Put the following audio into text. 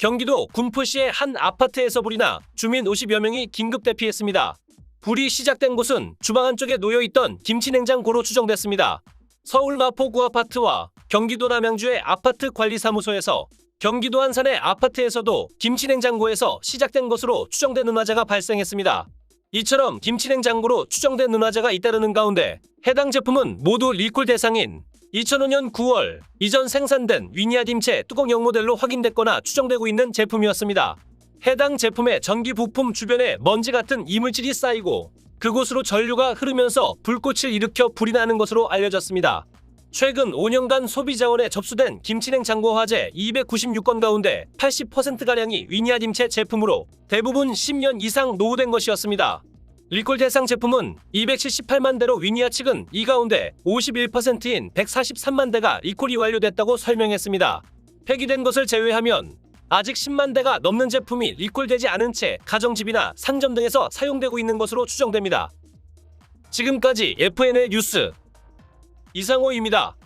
경기도 군포시의 한 아파트에서 불이 나 주민 50여 명이 긴급 대피했습니다. 불이 시작된 곳은 주방 한쪽에 놓여 있던 김치냉장고로 추정됐습니다. 서울 마포구 아파트와 경기도 남양주의 아파트 관리사무소에서 경기도 안산의 아파트에서도 김치냉장고에서 시작된 것으로 추정되는 화재가 발생했습니다. 이처럼 김치냉장고로 추정된 은화재가 잇따르는 가운데 해당 제품은 모두 리콜 대상인 2005년 9월 이전 생산된 위니아딤체 뚜껑형 모델로 확인됐거나 추정되고 있는 제품이었습니다. 해당 제품의 전기 부품 주변에 먼지 같은 이물질이 쌓이고 그곳으로 전류가 흐르면서 불꽃을 일으켜 불이 나는 것으로 알려졌습니다. 최근 5년간 소비자원에 접수된 김치냉장고 화재 296건 가운데 80%가량이 위니아딤체 제품으로 대부분 10년 이상 노후된 것이었습니다. 리콜 대상 제품은 278만 대로 위니아 측은 이 가운데 51%인 143만 대가 리콜이 완료됐다고 설명했습니다. 폐기된 것을 제외하면 아직 10만 대가 넘는 제품이 리콜되지 않은 채 가정집이나 상점 등에서 사용되고 있는 것으로 추정됩니다. 지금까지 FN의 뉴스 이상호입니다.